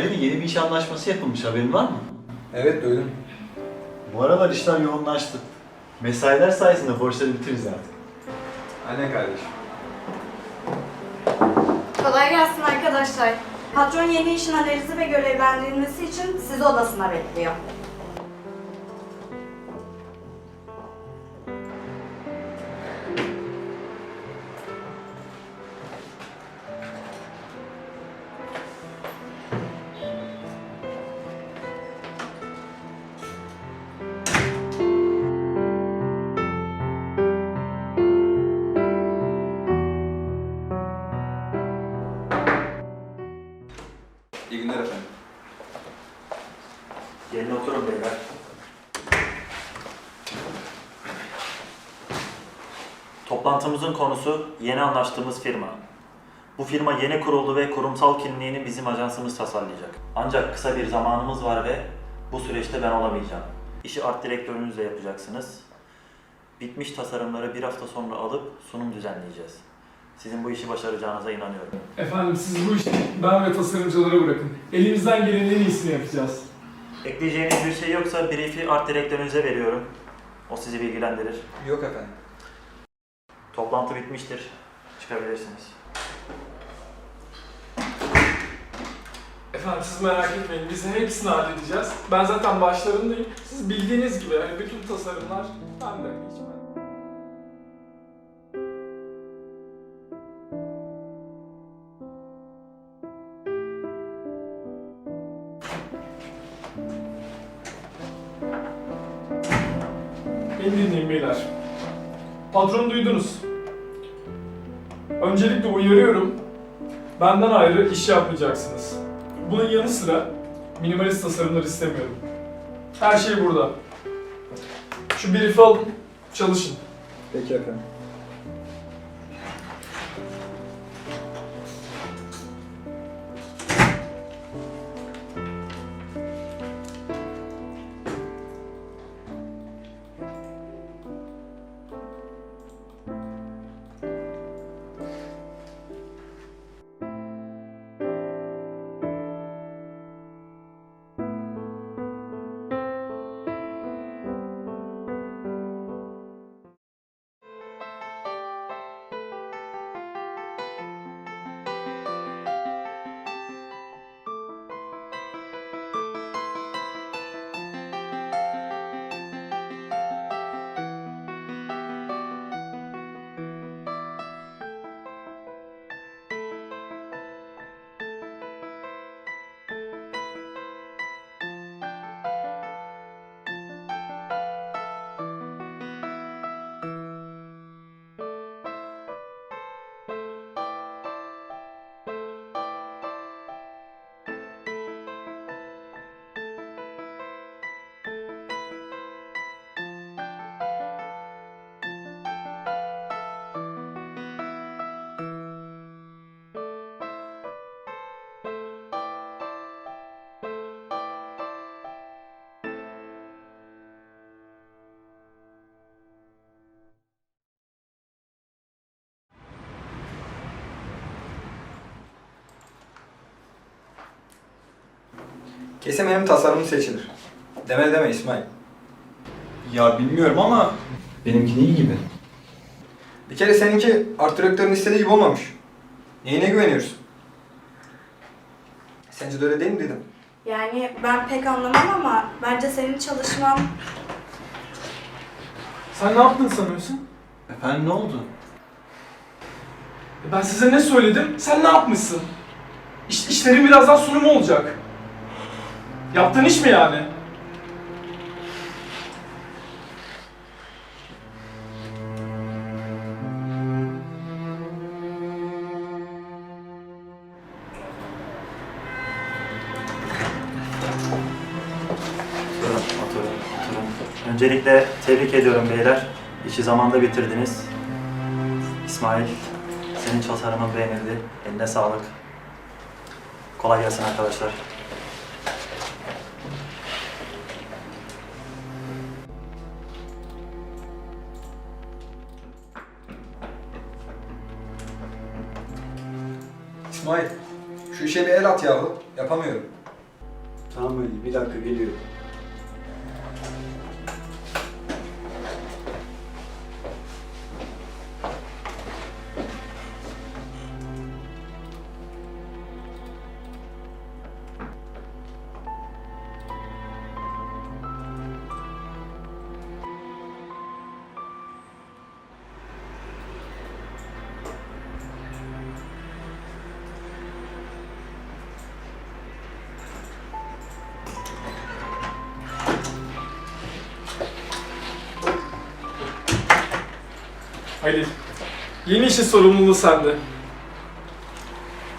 Halil yeni bir iş anlaşması yapılmış haberin var mı? Evet duydum. Bu aralar işler yoğunlaştı. Mesailer sayesinde borçları bitiririz artık. Aynen kardeşim. Kolay gelsin arkadaşlar. Patron yeni işin analizi ve görevlendirilmesi için sizi odasına bekliyor. Toplantımızın konusu yeni anlaştığımız firma. Bu firma yeni kuruldu ve kurumsal kimliğini bizim ajansımız tasarlayacak. Ancak kısa bir zamanımız var ve bu süreçte ben olamayacağım. İşi art direktörünüzle yapacaksınız. Bitmiş tasarımları bir hafta sonra alıp sunum düzenleyeceğiz. Sizin bu işi başaracağınıza inanıyorum. Efendim siz bu işi ben ve tasarımcılara bırakın. Elimizden gelenin en iyisini yapacağız. Ekleyeceğiniz bir şey yoksa brief'i art direktörünüze veriyorum. O sizi bilgilendirir. Yok efendim. Toplantı bitmiştir. Çıkabilirsiniz. Efendim siz merak etmeyin biz hepsini halledeceğiz. Ben zaten başlarındayım. Siz bildiğiniz gibi hani bütün tasarımlar bende. Hiç ben- Beni dinleyin beyler. Patronu duydunuz. Öncelikle uyarıyorum. Benden ayrı iş yapmayacaksınız. Bunun yanı sıra minimalist tasarımlar istemiyorum. Her şey burada. Şu brief'i alın, çalışın. Peki efendim. Kesin benim tasarımım seçilir. Deme deme İsmail. Ya bilmiyorum ama benimki iyi gibi. Bir kere seninki art direktörün istediği gibi olmamış. Neyine güveniyorsun? Sence de öyle değil mi dedim? Yani ben pek anlamam ama bence senin çalışman... Sen ne yaptın sanıyorsun? Efendim ne oldu? E Ben size ne söyledim? Sen ne yapmışsın? İş, işlerin birazdan sunumu olacak. Yaptığın iş mi yani? Oturun, oturun, oturun. Öncelikle tebrik ediyorum beyler. İşi zamanda bitirdiniz. İsmail, senin tasarımın beğenildi. Eline sağlık. Kolay gelsin arkadaşlar. bir şey bir el at yahu. Yapamıyorum. Tamam Ali bir dakika geliyorum. Halil, yeni işin sorumluluğu sende.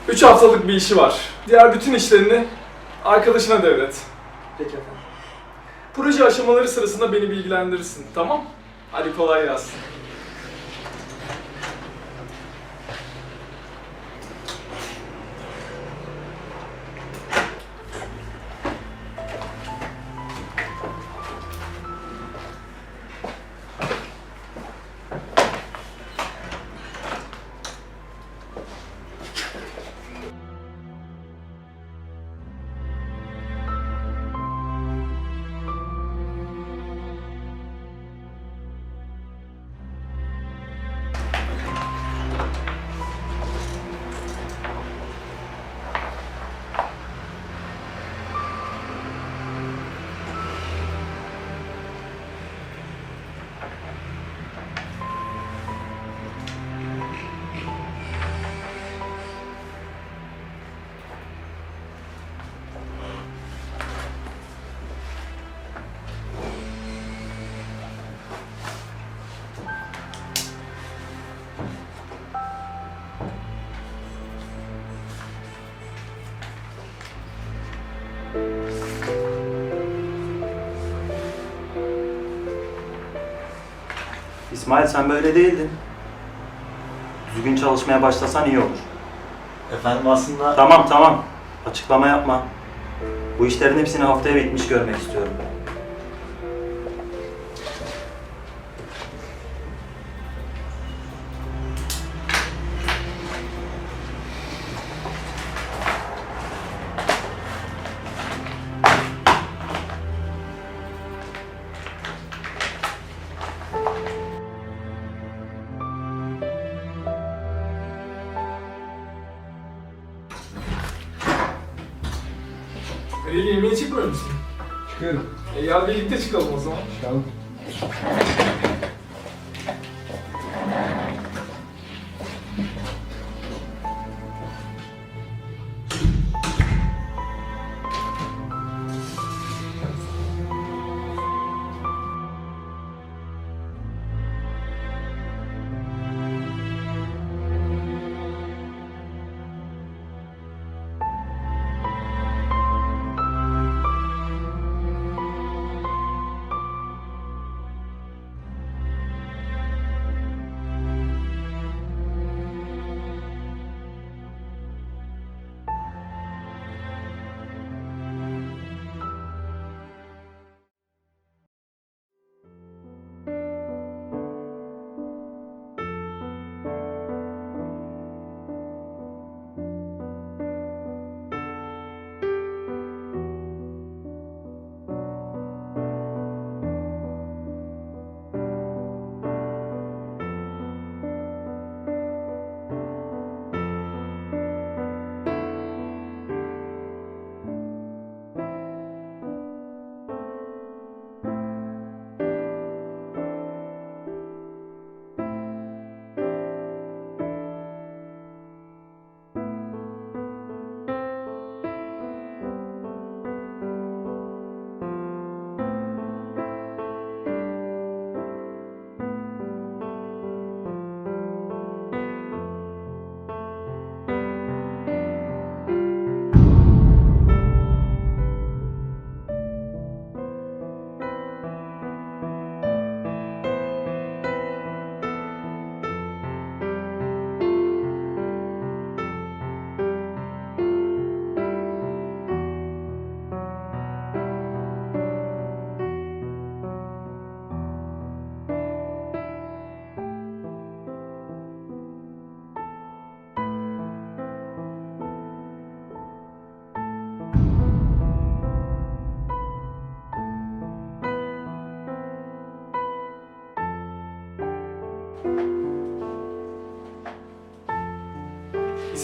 3 haftalık bir işi var. Diğer bütün işlerini arkadaşına devret. Peki efendim. Proje aşamaları sırasında beni bilgilendirirsin, tamam? Hadi kolay gelsin. İsmail sen böyle değildin. Düzgün çalışmaya başlasan iyi olur. Efendim aslında Tamam tamam. Açıklama yapma. Bu işlerin hepsini haftaya bitmiş görmek istiyorum. Yemeğe çıkmıyor musun? Çıkıyorum. E gel birlikte çıkalım o zaman. Çıkalım.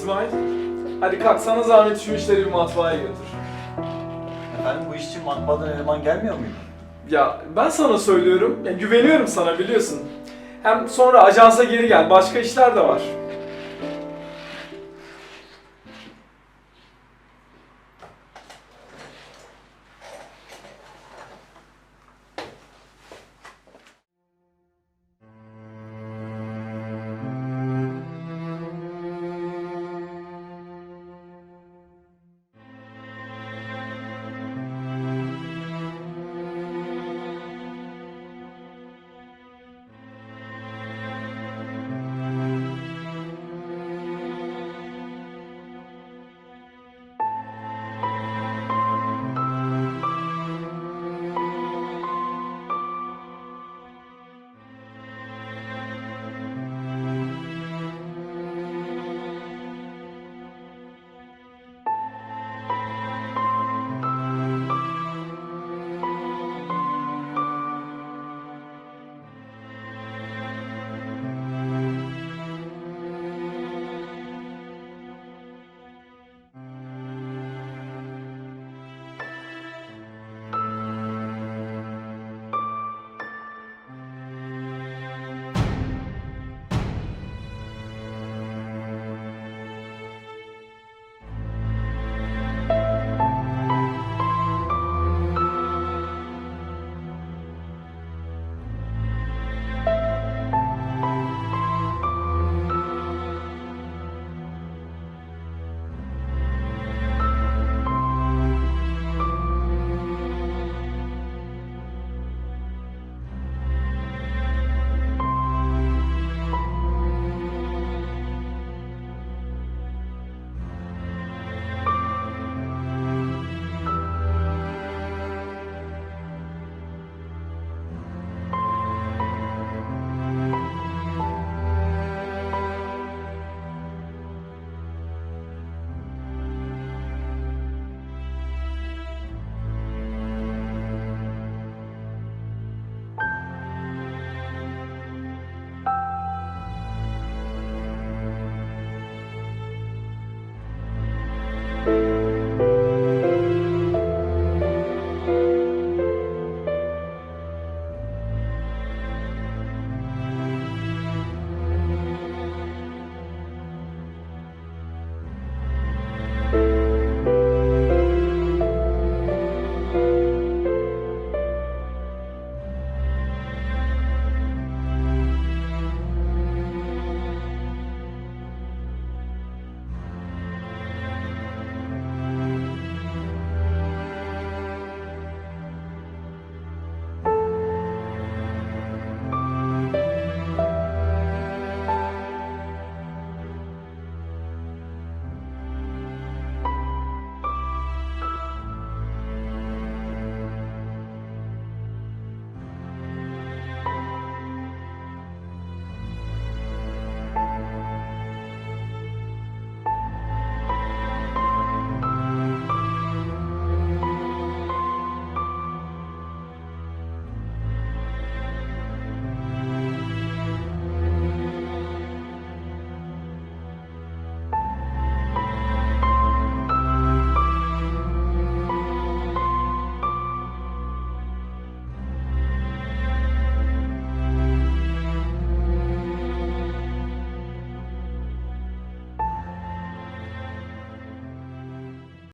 İsmail, hadi kalk sana zahmet şu işleri bir matbaaya götür. Efendim bu iş için matbaadan eleman gelmiyor muydu? Ya ben sana söylüyorum, ya güveniyorum sana biliyorsun. Hem sonra ajansa geri gel, başka işler de var.